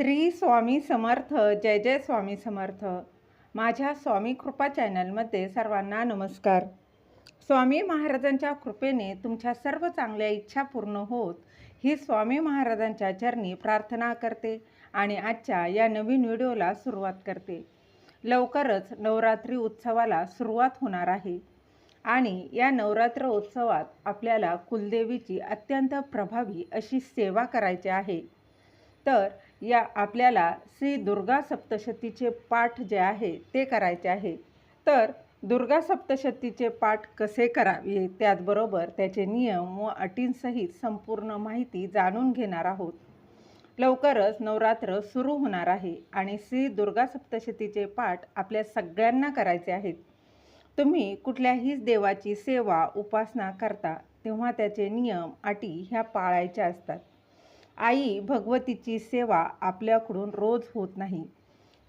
श्री स्वामी समर्थ जय जय स्वामी समर्थ. माझ्या स्वामी कृपा चॅनलमध्ये सर्वांना नमस्कार. स्वामी महाराजांच्या कृपेने तुमच्या सर्व चांगल्या इच्छा पूर्ण होत ही स्वामी महाराजांच्या चरणी प्रार्थना करते आणि आजच्या या नवीन व्हिडिओला सुरुवात करते. लवकरच नवरात्री उत्सवाला सुरुवात होणार आहे आणि या नवरात्र उत्सवात आपल्याला कुलदेवीची अत्यंत प्रभावी अशी सेवा करायची आहे. तर या आपल्याला श्री दुर्गा सप्तशतीचे पाठ जे आहे ते करायचे आहे. तर दुर्गा सप्तशतीचे पाठ कसे करावे? त्याचबरोबर त्याचे नियम व अटींसहित संपूर्ण माहिती जाणून घेणार आहोत. लवकरच नवरात्र सुरू होणार आहे आणि श्री दुर्गा सप्तशतीचे पाठ आपल्या सगळ्यांना करायचे आहेत. तुम्ही कुठल्याही देवाची सेवा उपासना करता तेव्हा त्याचे नियम अटी ह्या पाळायच्या असतात. आई भगवतीची सेवा आपल्याकडून रोज होत नाही.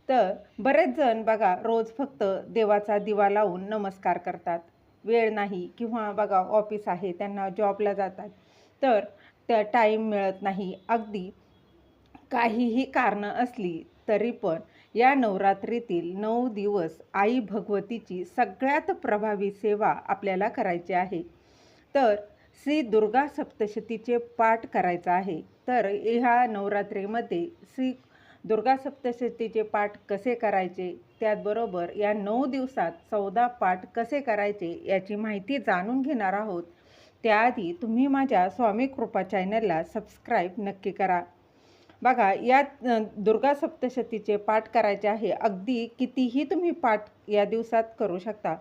तर बरेच जण बघा रोज फक्त देवाचा दिवा लावून नमस्कार करतात. वेळ नाही किंवा बघा ऑफिस आहे त्यांना जॉबला जातात. तर त्या टाईम मिळत नाही. अगदी काहीही कारणं असली तरी पण या नवरात्रीतील नऊ दिवस आई भगवतीची सगळ्यात प्रभावी सेवा आपल्याला करायची आहे. तर श्री दुर्गा सप्तशतीचे पाठ करायचा आहे. तर ह्या नवरात्रीमध्ये श्री दुर्गा सप्तशतीचे पाठ कसे करायचे? त्याचबरोबर या नऊ दिवसात चौदा पाठ कसे करायचे याची माहिती जाणून घेणार आहोत. त्याआधी तुम्ही माझ्या स्वामी कृपा चॅनलला सबस्क्राईब नक्की करा. बघा या दुर्गा सप्तशतीचे पाठ करायचे आहे. अगदी कितीही तुम्ही पाठ या दिवसात करू शकता.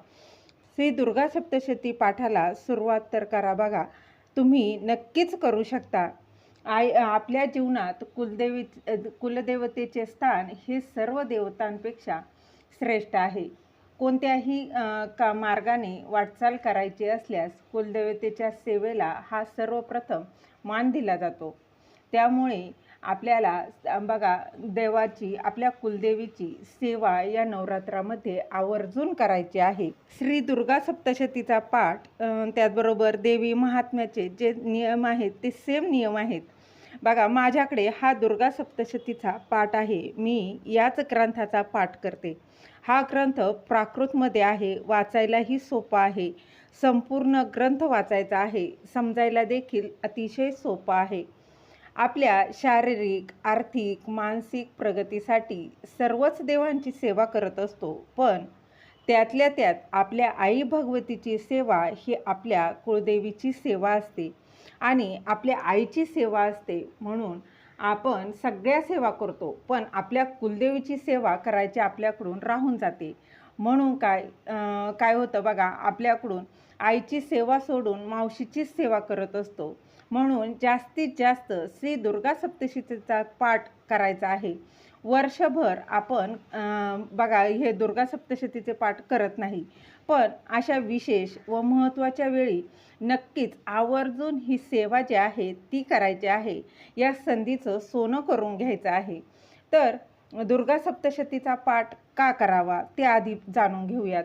श्री दुर्गा सप्तशती पाठाला सुरुवात तर करा बघा. तुम्ही नक्कीच करू शकता. आय आपल्या जीवनात कुलदेवी कुलदेवतेचे स्थान हे सर्व देवतांपेक्षा श्रेष्ठ आहे. कोणत्याही का मार्गाने वाटचाल करायची असल्यास कुलदेवतेच्या सेवेला हा सर्वप्रथम मान दिला जातो. त्यामुळे आपल्याला बघा देवाची आपल्या कुलदेवीची सेवा या नवरात्रामध्ये आवर्जून करायची आहे. श्री दुर्गा सप्तशतीचा पाठ त्याचबरोबर देवी महात्म्याचे जे नियम आहेत ते सेम नियम आहेत. बघा माझ्याकडे हा दुर्गा सप्तशतीचा पाठ आहे. मी याच ग्रंथाचा पाठ करते. हा ग्रंथ प्राकृतमध्ये आहे वाचायलाही सोपा आहे. संपूर्ण ग्रंथ वाचायचा आहे. समजायला देखील अतिशय सोपा आहे. आपल्या शारीरिक आर्थिक मानसिक प्रगतीसाठी सर्वच देवांची सेवा करत असतो. पण त्यातल्या त्यात आपल्या आई भगवतीची सेवा ही आपल्या कुळदेवीची सेवा असते आणि आपल्या आईची सेवा असते म्हणून आपण सगळ्या सेवा करतो. पण आपल्या कुलदेवीची सेवा करायची आपल्याकडून राहून जाते. म्हणून काय काय होतं बघा आपल्याकडून आईची सेवा सोडून मावशीचीच सेवा करत असतो. म्हणून जास्तीत जास्त श्री दुर्गा सप्तशतीचा पाठ करायचा आहे. वर्षभर आपण बघा हे दुर्गा सप्तशतीचे पाठ करत नाही. पण अशा विशेष व महत्त्वाच्या वेळी नक्कीच आवर्जून ही सेवा जी आहे ती करायची आहे. या संधीचं सोनं करून घ्यायचं आहे. तर दुर्गा सप्तशतीचा पाठ का करावा ते आधी जाणून घेऊयात.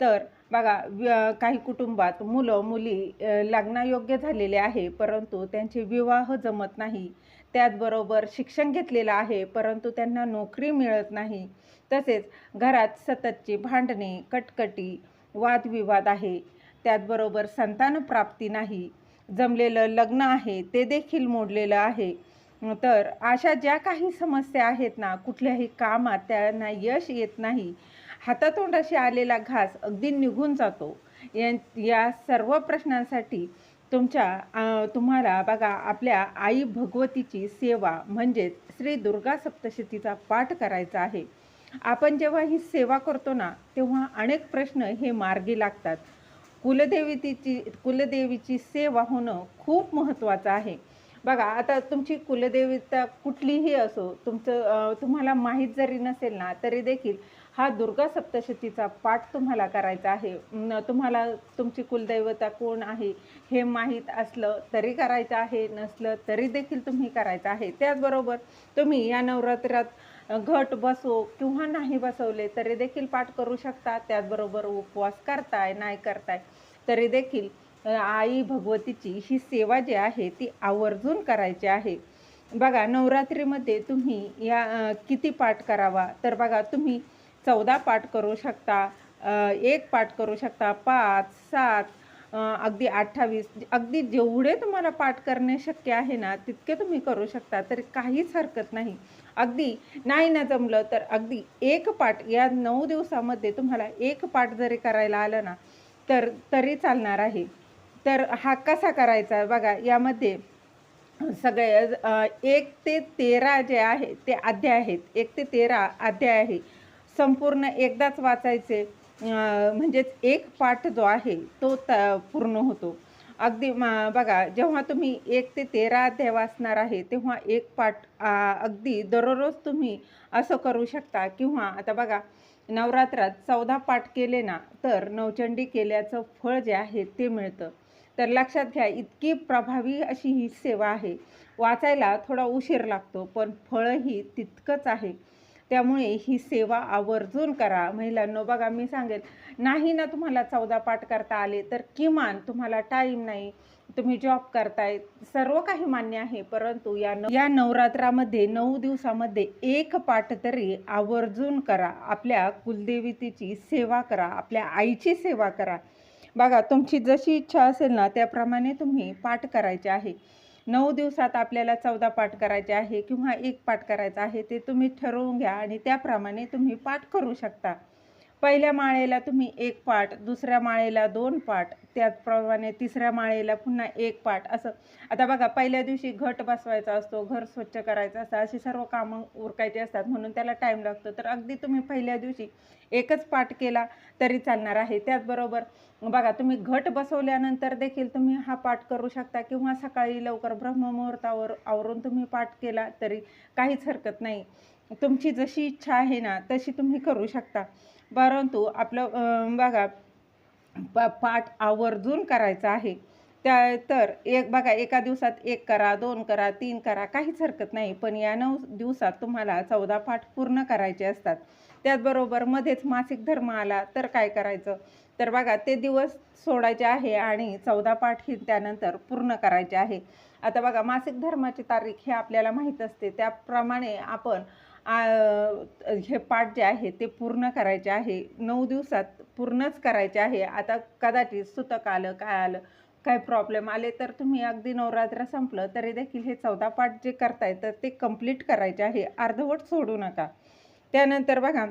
तर बघा काही कुटुंबात मुलं मुली लग्नायोग्य झालेले आहे परंतु त्यांचे विवाह जमत नाही. त्याचबरोबर शिक्षण घेतलेलं आहे परंतु त्यांना नोकरी मिळत नाही. तसेच घरात सततची भांडणे कटकटी वादविवाद आहे. त्याचबरोबर संतानप्राप्ती नाही. जमलेलं लग्न आहे ते देखील मोडलेलं आहे. तर अशा ज्या काही समस्या आहेत ना कुठल्याही कामात त्यांना यश येत नाही. हातातोंडाशी आलेला घास अगदी निघून जातो. या या सर्व प्रश्नांसाठी तुमच्या तुम्हाला बघा आपल्या आई भगवतीची सेवा म्हणजेच श्री दुर्गा सप्तशतीचा पाठ करायचा आहे. आपण जेव्हा ही सेवा करतो ना तेव्हा अनेक प्रश्न हे मार्गी लागतात. कुलदेवीतीची कुलदेवीची सेवा होणं खूप महत्त्वाचं आहे. बघा आता तुमची कुलदेवता कुठलीही असो तुमचं तुम्हाला माहीत जरी नसेल ना तरी देखील हा दुर्गा सप्तशतीचा पाठ तुम्हाला करायचा आहे. तुम्हाला तुमची कुलदैवता कोण आहे हे माहीत असलं तरी करायचं आहे नसलं तरी देखील तुम्ही करायचं आहे. त्याचबरोबर तुम्ही या नवरात्रात घट बसो किंवा नाही बसवले तरी देखील पाठ करू शकता. त्याचबरोबर उपवास करताय नाही करताय तरी देखील आई भगवतीची ही सेवा जी आहे ती आवर्जून करायची आहे. बघा नवरात्रीमध्ये तुम्ही या किती पाठ करावा? तर बघा तुम्ही चौदा पाठ करू शकता एक पाठ करू शकता पाच सात अगदी अठ्ठावीस. अगदी जेवढे तुम्हाला पाठ करणे शक्य आहे ना तितके तुम्ही करू शकता तरी काहीच हरकत नाही. अगदी नाही ना जमलं तर अगदी एक पाठ या नऊ दिवसामध्ये तुम्हाला एक पाठ जरी करायला आलं ना तर तरी चालणार आहे. तर हा कसा करायचा बघा यामध्ये सगळे एक ते तेरा जे आहे ते अध्याय आहेत. एक ते तेरा अध्याय आहे. संपूर्ण एकदाच वाचायचे. म्हणजेच एक पाठ जो आहे तो त पूर्ण होतो. अगदी म- बघा जेव्हा तुम्ही एक ते तेरा अध्याय वाचणार आहे तेव्हा एक पाठ अगदी दररोज तुम्ही असं करू शकता किंवा आता बघा नवरात्रात चौदा पाठ केले ना तर नवचंडी केल्याचं फळ जे आहे ते मिळतं. तर लक्षात घ्या इतकी प्रभावी अशी ही सेवा आहे. वाचायला थोडा उशीर लागतो पण फळही तितकंच आहे. त्यामुळे ही सेवा आवर्जून करा. महिलांनो बघा मी सांगेल नाही ना तुम्हाला चौदा पाठ करता आले तर किमान तुम्हाला टाईम नाही. तुम्ही जॉब करताय. सर्व काही मान्य आहे परंतु या न या नवरात्रामध्ये नऊ दिवसामध्ये एक पाठ तरी आवर्जून करा. आपल्या कुलदेवतेची सेवा करा. आपल्या आईची सेवा करा. बघा तुमची जशी इच्छा असेल ना त्याप्रमाणे तुम्ही पाठ करायचे आहे. नऊ दिवसात आपल्याला चौदा पाठ करायचे आहे किंवा एक पाठ करायचा आहे ते तुम्ही ठरवून घ्या आणि त्याप्रमाणे तुम्ही पाठ करू शकता. पहिल्या माळेला तुम्ही एक पाठ दुसऱ्या माळेला दोन पाठ त्याचप्रमाणे तिसऱ्या माळेला पुन्हा एक पाठ असं. आता बघा पहिल्या दिवशी घट बसवायचा असतो घर स्वच्छ करायचं असतं अशी सर्व कामं उरकायची असतात म्हणून त्याला टाईम लागतो. तर अगदी तुम्ही पहिल्या दिवशी एकच पाठ केला तरी चालणार आहे. त्याचबरोबर बघा तुम्ही घट बसवल्यानंतर देखील तुम्ही हा पाठ करू शकता किंवा सकाळी लवकर ब्रह्ममुहूर्तावर आवरून तुम्ही पाठ केला तरी काहीच हरकत नाही. तुमची जशी इच्छा आहे ना तशी तुम्ही करू शकता. परंतु आपलं बघा पा पाठ आवर्जून करायचा आहे. त्या तर एक बघा एका दिवसात एक करा दोन करा तीन करा काहीच हरकत नाही. पण या नऊ दिवसात तुम्हाला चौदा पाठ पूर्ण करायचे असतात. त्याचबरोबर मध्येच मासिक धर्म आला तर काय करायचं? तर बघा ते दिवस सोडायचे आहे आणि चौदा पाठ ही त्यानंतर पूर्ण करायचे आहे. आता बघा मासिक धर्माची तारीख हे आपल्याला माहीत असते. त्याप्रमाणे आपण हे पाठ जे आहे ते पूर्ण करायचे आहे. नऊ दिवसात पूर्णच करायचे आहे. आता कदाचित सुतक आलं काय आलं काय प्रॉब्लेम आले तर तुम्ही अगदी नवरात्र संपलं तरी देखील हे चौदा पाठ जे करताय तर ते कंप्लीट करायचे आहे. अर्धवट सोडू नका. त्यानंतर बघा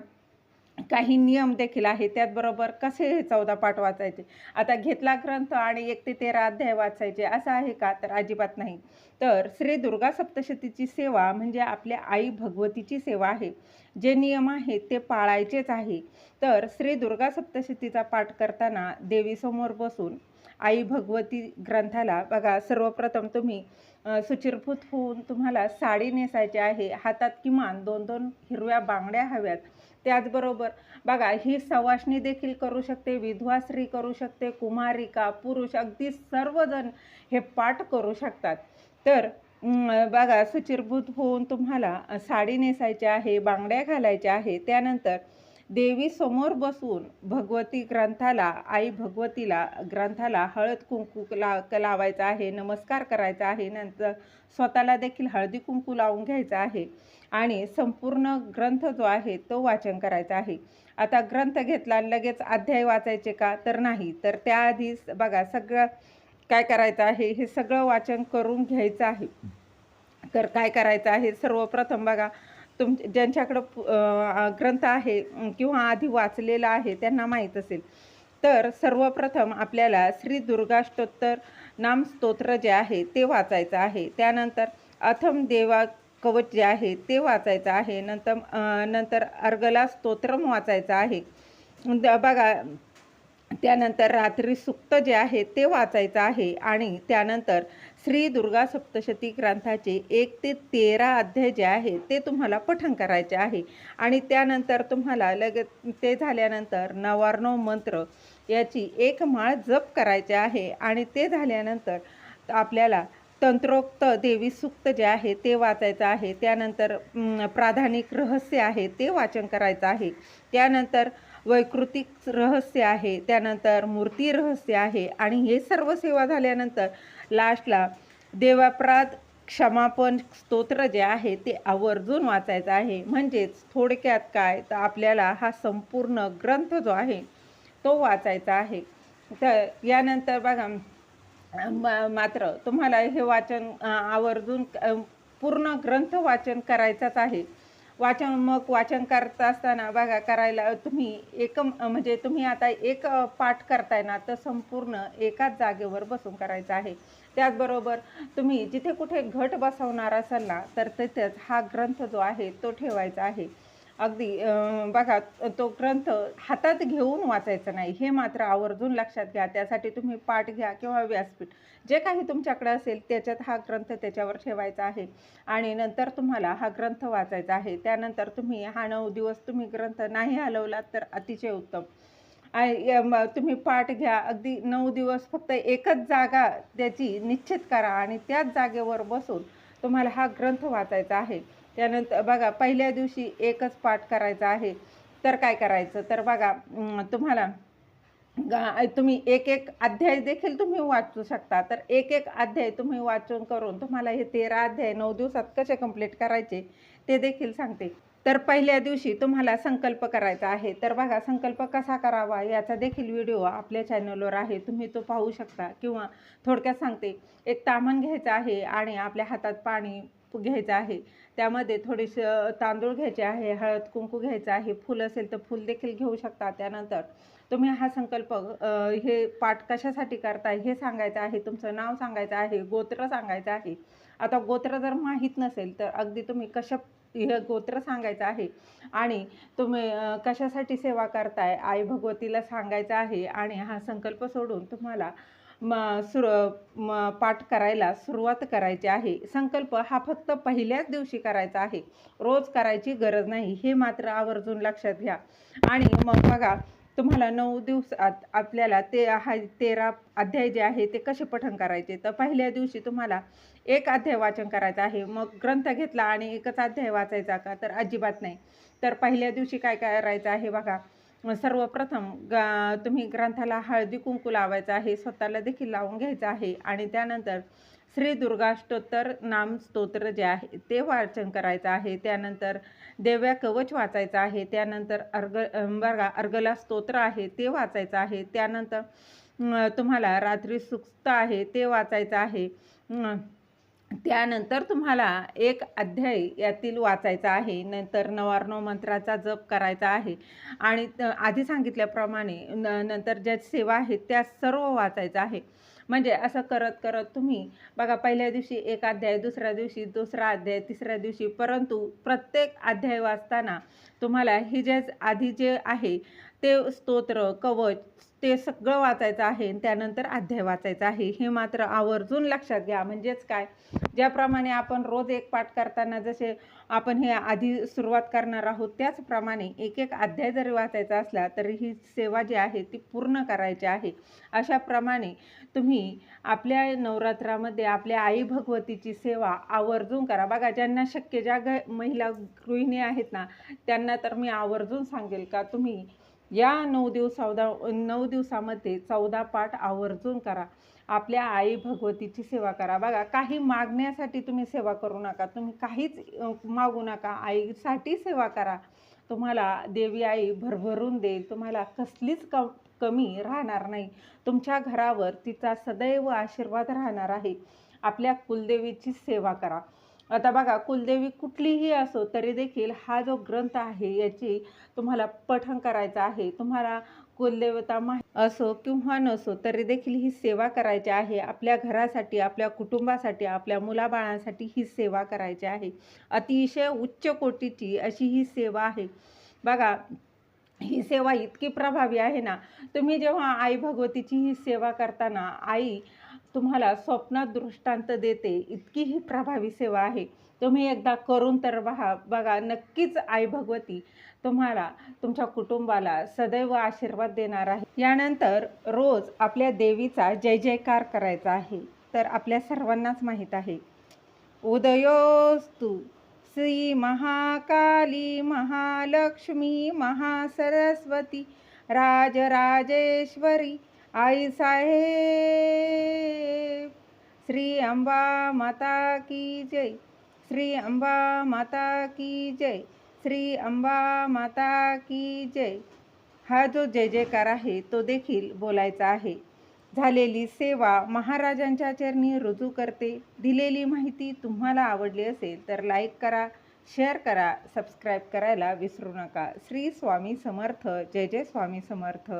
काही नियम देखील आहे त्याचबरोबर कसे हे चौदा पाठ वाचायचे? आता घेतला ग्रंथ आणि एक ते तेरा अध्याय वाचायचे असं आहे का? तर अजिबात नाही. तर श्री दुर्गा सप्तशतीची सेवा म्हणजे आपल्या आई भगवतीची सेवा आहे. जे नियम आहेत ते पाळायचेच आहे. तर श्री दुर्गा सप्तशतीचा पाठ करताना देवीसमोर बसून आई भगवती ग्रंथाला बघा सर्वप्रथम तुम्ही अ, सुचिरभूत होऊन तुम्हाला साडी नेसायची आहे हातात किमान दोन दोन हिरव्या बांगड्या हव्यात. त्याचबरोबर बघा ही सवासणी देखील करू शकते विधवा स्त्री करू शकते कुमारिका पुरुष अगदी सर्वजण हे पाठ करू शकतात. तर बघा सुचिरभूत होऊन तुम्हाला साडी नेसायची आहे बांगड्या घालायच्या आहे त्यानंतर देवी समोर बसून भगवती ग्रंथाला आई भगवतीला ग्रंथाला हळद कुंकू ला लावायचा आहे नमस्कार करायचा आहे नंतर स्वतःला देखील हळदी कुंकू लावून घ्यायचा आहे आणि संपूर्ण ग्रंथ जो आहे तो वाचन करायचा आहे. आता ग्रंथ घेतला आणि लगेच अध्याय वाचायचे का? तर नाही. तर त्याआधीच बघा सगळं काय करायचं आहे हे सगळं वाचन करून घ्यायचं आहे. तर काय करायचं आहे? सर्वप्रथम बघा तुम ज्यांच्याकडं ग्रंथ आहे किंवा आधी वाचलेला आहे त्यांना माहीत असेल. तर सर्वप्रथम आपल्याला श्री दुर्गाष्टोत्तर नाम स्तोत्र जे आहे ते वाचायचं आहे. त्यानंतर अथम देवा कवच जे आहे ते वाचायचं आहे. नंतर नंतर अर्गला स्तोत्रम वाचायचं आहे. द- बघा त्यानंतर रात्री सुक्त जे आहे ते वाचायचं आहे आणि त्यानंतर श्री दुर्गा सप्तशती ग्रंथाचे एक ते तेरा अध्याय जे आहे ते तुम्हाला पठण करायचे आहे. आणि त्यानंतर तुम्हाला लगत ते झाल्यानंतर नवार्णव मंत्र याची एक माळ जप करायची आहे आणि ते झाल्यानंतर आपल्याला तंत्रोक्त देवी सूक्त जे आहे ते वाचायचं आहे. त्यानंतर प्राधानिक रहस्य आहे ते वाचन करायचं आहे. त्यानंतर वैकृतिक रहस्य आहे त्यानंतर मूर्ती रहस्य आहे आणि हे सर्व सेवा झाल्यानंतर लास्टला देवापराध क्षमापण स्तोत्र जे आहे ते आवर्जून वाचायचं आहे. म्हणजेच थोडक्यात काय? तर आपल्याला हा संपूर्ण ग्रंथ जो आहे तो वाचायचा आहे. तर यानंतर बघा म- मात्र तुम्हाला हे वाचन आवर्जून पूर्ण ग्रंथ वाचन करायचाच आहे. वाचन मग वाचन करत असताना बघा करायला तुम्ही एक म्हणजे तुम्ही आता एक पाठ करताय ना तर संपूर्ण एकाच जागेवर बसून करायचं आहे. त्याचबरोबर तुम्ही जिथे कुठे घट बसवणार असाल ना तर तिथेच हा ग्रंथ जो आहे तो ठेवायचा आहे. अगदी बघा तो ग्रंथ हातात घेऊन वाचायचा नाही. हे मात्र आवर्जून लक्षात घ्या. त्यासाठी तुम्ही पाठ घ्या किंवा व्यासपीठ. जे काही तुमच्याकडे असेल त्याच्यात हा ग्रंथ त्याच्यावर ठेवायचा आहे. आणि नंतर तुम्हाला हा ग्रंथ वाचायचा आहे. त्यानंतर तुम्ही हा नऊ दिवस तुम्ही ग्रंथ नाही हलवलात तर अतिशय उत्तम. तुम्ही पाठ घ्या. अगदी नऊ दिवस फक्त एकच जागा त्याची निश्चित करा आणि त्याच जागेवर बसून तुम्हाला हा ग्रंथ वाचायचा आहे. त्यानंतर बघा पहिल्या दिवशी एकच पाठ करायचा आहे. तर काय करायचं? तर बघा तुम्हाला तुम्ही एक एक अध्याय देखील तुम्ही वाचू शकता. तर एक एक अध्याय तुम्ही वाचून करून तुम्हाला हे तेरा अध्याय नऊ दिवसात कसे कंप्लीट करायचे ते देखील सांगते. तर पहिल्या दिवशी तुम्हाला संकल्प करायचा आहे. तर बघा संकल्प कसा करावा याचा देखील व्हिडिओ आपल्या चॅनलवर आहे. तुम्ही तो पाहू शकता किंवा थोडक्यात सांगते. एक तामण घ्यायचं आहे आणि आपल्या हातात पाणी घ्यायचं आहे. त्यामध्ये थोडेसे तांदूळ घ्यायचे आहे हळद कुंकू घ्यायचं आहे फुल असेल तर फुल देखील घेऊ शकता. त्यानंतर तुम्ही हा संकल्प हे पाठ कशासाठी करताय हे सांगायचं आहे तुमचं नाव सांगायचं आहे गोत्र सांगायचं आहे. आता गोत्र जर माहीत नसेल तर अगदी तुम्ही कशा हे गोत्र सांगायचं आहे आणि तुम्ही कशासाठी सेवा करताय आई भगवतीला सांगायचं आहे आणि हा संकल्प सोडून तुम्हाला म सुर म पाठ करायला सुरुवात करायची आहे. संकल्प हा फक्त पहिल्याच दिवशी करायचा आहे. रोज करायची गरज नाही. हे मात्र आवर्जून लक्षात घ्या. आणि मग बघा तुम्हाला नऊ दिवसात आपल्याला ते हा तेरा अध्याय जे आहे ते कसे पठण करायचे? तर पहिल्या दिवशी तुम्हाला एक अध्याय वाचन करायचं आहे. मग ग्रंथ घेतला आणि एकच अध्याय वाचायचा का? तर अजिबात नाही. तर पहिल्या दिवशी काय करायचं आहे बघा सर्वप्रथम ग तुम्ही ग्रंथाला हळदी कुंकू लावायचं आहे स्वतःला देखील लावून घ्यायचं आहे आणि त्यानंतर श्री दुर्गाष्टोत्तर नाम स्तोत्र जे आहे ते वाचन करायचं आहे. त्यानंतर देव्या कवच वाचायचं आहे. त्यानंतर अर्ग बघा अर्गला स्तोत्र आहे ते वाचायचं आहे. त्यानंतर तुम्हाला रात्री सुक्त आहे ते वाचायचं आहे. त्यानंतर तुम्हाला एक अध्याय यातील वाचायचा आहे. नंतर नवार्णव मंत्राचा जप करायचा आहे. आणि त- आधी सांगितल्याप्रमाणे न नंतर ज्या सेवा आहेत त्या सर्व वाचायचं आहे. म्हणजे असं करत करत तुम्ही बघा पहिल्या दिवशी एक अध्याय दुसऱ्या दिवशी दुसरा अध्याय तिसऱ्या दिवशी परंतु प्रत्येक अध्याय वाचताना तुम्हाला हे जे आधी जे आहे ते स्तोत्र कवच ते सगळं वाचायचं आहे आणि त्यानंतर अध्याय वाचायचा आहे. हे मात्र आवर्जून लक्षात घ्या. म्हणजेच काय? ज्याप्रमाणे आपण रोज एक पाठ करताना जसे आपण हे आधी सुरुवात करणार आहोत त्याचप्रमाणे एक एक अध्याय जरी वाचायचा असला तरी ही सेवा जी आहे ती पूर्ण करायची आहे. अशाप्रमाणे तुम्ही आपल्या नवरात्रामध्ये आपल्या आई भगवतीची सेवा आवर्जून करा. बघा ज्यांना शक्य ज्या ग महिला गृहिणी आहेत ना त्यांना तर मी आवर्जून सांगेल का? तुम्ही या नऊ दिवस चौदा नऊ दिवसामध्ये चौदा पाठ आवर्जून करा. आपल्या आई भगवतीची सेवा करा. बघा काही मागण्यासाठी तुम्ही सेवा करू नका. तुम्ही काहीच मागू नका. आईसाठी सेवा करा. तुम्हाला देवी आई भरभरून देईल. तुम्हाला कसलीच क कमी राहणार नाही. तुमच्या घरावर तिचा सदैव आशीर्वाद राहणार आहे. आपल्या कुलदेवीची सेवा करा. आता बघा कुलदेवी कुठलीही असो तरी देखील हा जो ग्रंथ आहे याची तुम्हाला पठण करायचं आहे. तुम्हाला कुलदेवता माहीत असो किंवा नसो तरी देखील ही सेवा करायची आहे. आपल्या घरासाठी आपल्या कुटुंबासाठी आपल्या मुलाबाळांसाठी ही सेवा करायची आहे. अतिशय उच्च कोटीची अशी ही सेवा आहे. बघा ही सेवा इतकी प्रभावी आहे ना तुम्ही जेव्हा आई भगवतीची ही सेवा करताना आई तुम्हाला स्वप्नात दृष्टांत देते इतकी ही प्रभावी सेवा आहे. तुम्ही एकदा करून तर बघा बघा नक्कीच आई भगवती तुम्हाला तुमच्या कुटुंबाला सदैव आशीर्वाद देणार आहे. यानंतर रोज आपल्या देवीचा जय जयकार करायचा आहे. तर आपल्या सर्वांनाच माहीत आहे. उदयोस्तु श्री महाकाली महालक्ष्मी महासरस्वती राजराजेश्वरी आई साहेब श्री अंबा माता की जय। श्री अंबा माता की जय। श्री अंबा माता की जय। हा जो जय जयकार आहे तो देखील बोलायचा आहे. झालेली सेवा महाराजांच्या चरणी रुजू करते. दिलेली माहिती तुम्हाला आवडली असेल तर लाईक करा शेअर करा सबस्क्राईब करायला विसरू नका. श्री स्वामी समर्थ जय जय स्वामी समर्थ.